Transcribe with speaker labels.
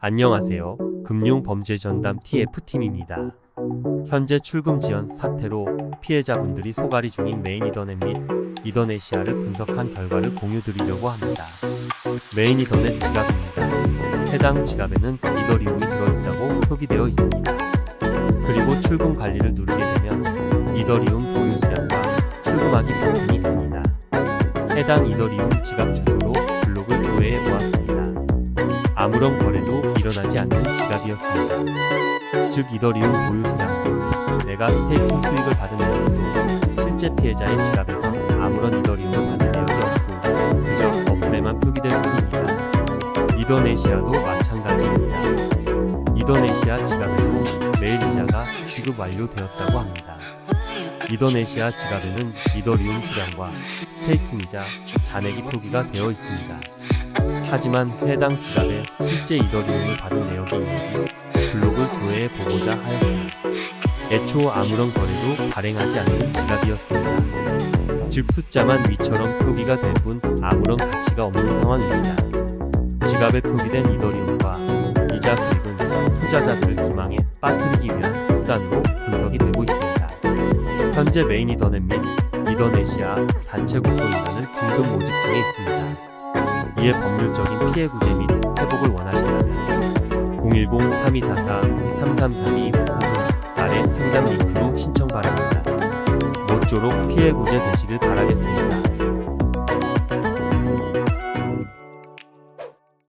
Speaker 1: 안녕하세요. 금융범죄전담 TF팀입니다. 현재 출금 지연 사태로 피해자분들이 소갈이 중인 메인 이더넷 및 이더넷시아를 분석한 결과를 공유드리려고 합니다. 메인 이더넷 지갑입니다. 해당 지갑에는 이더리움이 들어있다고 표기되어 있습니다. 그리고 출금 관리를 누르게 되면 이더리움 보유 수량과 출금하기 있습니다. 해당 이더리움 지갑 주소로 블록을 조회해 보았습니다. 아무런 거래도 일어나지 않는 지갑이었습니다. 즉 이더리움 보유 수량도 내가 스테이킹 수익을 받은 내역도 실제 피해자의 지갑에서 아무런 이더리움을 받은 내역이 없고 그저 어플에만 표기될 뿐입니다. 이더네시아도 마찬가지입니다. 이더네시아 지갑에도 매일 이자가 지급 완료되었다고 합니다. 이더네시아 지갑에는 이더리움 수량과 스테이킹 이자, 잔액이 표기가 되어 있습니다. 하지만 해당 지갑에 실제 이더리움을 받은 내역이 있는지 블록을 조회해 보고자 하였습니다. 애초 아무런 거래도 발행하지 않는 지갑이었습니다. 즉 숫자만 위처럼 표기가 될 뿐 아무런 가치가 없는 상황입니다. 지갑에 표기된 이더리움과 이자 수익은 투자자들을 기망에 빠뜨리기 위한 수단으로 현재 메인 이더넷 및 이더넷이야 단체 국고인단을 긴급 모집 중에 있습니다. 이에 법률적인 피해 구제 및 회복을 원하신다면 010-3244-3332 혹은 아래 상담 링크로 신청 바랍니다. 모쪼록 피해 구제 되시길 바라겠습니다.